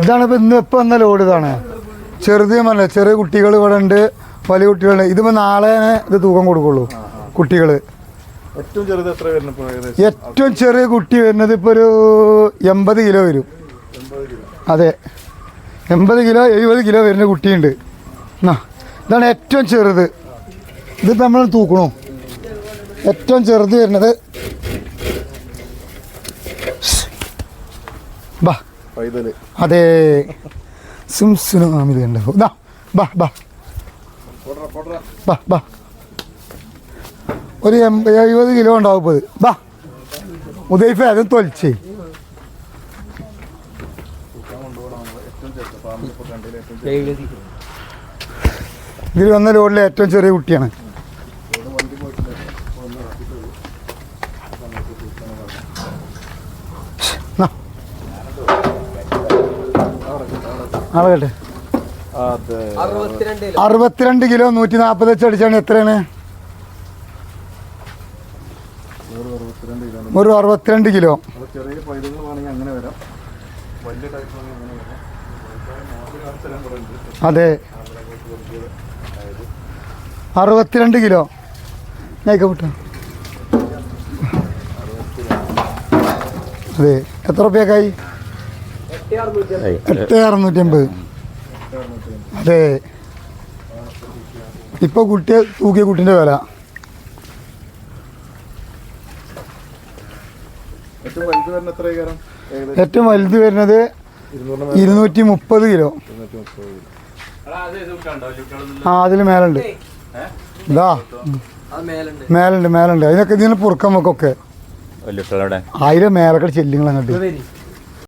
ഇതാണ് ഇപ്പൊ ഇന്ന് ഇപ്പൊ എന്ന ലോഡ് ഇതാണ്. ചെറുത് പറഞ്ഞ ചെറിയ കുട്ടികൾ ഇവിടെ ഉണ്ട് വലിയ കുട്ടികളുണ്ട്. ഇതിപ്പോ നാളെ ഇത് തൂക്കം കൊടുക്കുള്ളൂ കുട്ടികൾ ഏറ്റവും ചെറുത് എത്ര വരുന്നത് ഏറ്റവും ചെറിയ കുട്ടി വരുന്നത് ഇപ്പോൾ ഒരു എൺപത് കിലോ വരും. അതെ. എൺപത് കിലോ എഴുപത് കിലോ വരുന്ന കുട്ടിയുണ്ട്. എന്നാ ഇതാണ് ഏറ്റവും ചെറുത്. ഇതിപ്പോൾ നമ്മൾ തൂക്കണോ. ഏറ്റവും ചെറുത് വരുന്നത് ബാ. അതെ. സിംസുനാമിൽ കണ്ടോ. ഇതാ ബാ ബാ. പോട്രാ ബാ ബാ. ഒരു എഴുപത് കിലോ ഉണ്ടാവും ഇപ്പോൾ. ബാ. ഉദയ്ഫ അതും തൊലിച്ചേ. ഇതിൽ വന്ന ലോഡിലെ ഏറ്റവും ചെറിയ കുട്ടിയാണ്. ആളെ അറുപത്തിരണ്ട് കിലോ നൂറ്റി നാൽപ്പത് വെച്ച് അടിച്ചാണ്. എത്രയാണ്? ഒരു അറുപത്തിരണ്ട് കിലോ. അതെ. അറുപത്തിരണ്ട് കിലോ. ഞായിക്കോട്ടെ അതെ. എത്ര റുപ്യക്കായി എട്ട് അറുന്നൂറ്റി അമ്പത്. അതെ. ഇപ്പൊ കുട്ടിയെ തൂക്കിയ കുട്ടിന്റെ വില. ഏറ്റവും വലുത് വരുന്നത് ഇരുന്നൂറ്റി മുപ്പത് കിലോ. ആ അതിൽ മേലുണ്ട്. ഇതാ. മേലുണ്ട്. മേലുണ്ട് അതിനൊക്കെ ഇതിന് പുറക്കം നമുക്കൊക്കെ വലിയ കുട്ടികളവിടെ ആയിരം മേലക്കടെ ചെല്ലിങ്ങൾ അങ്ങോട്ട്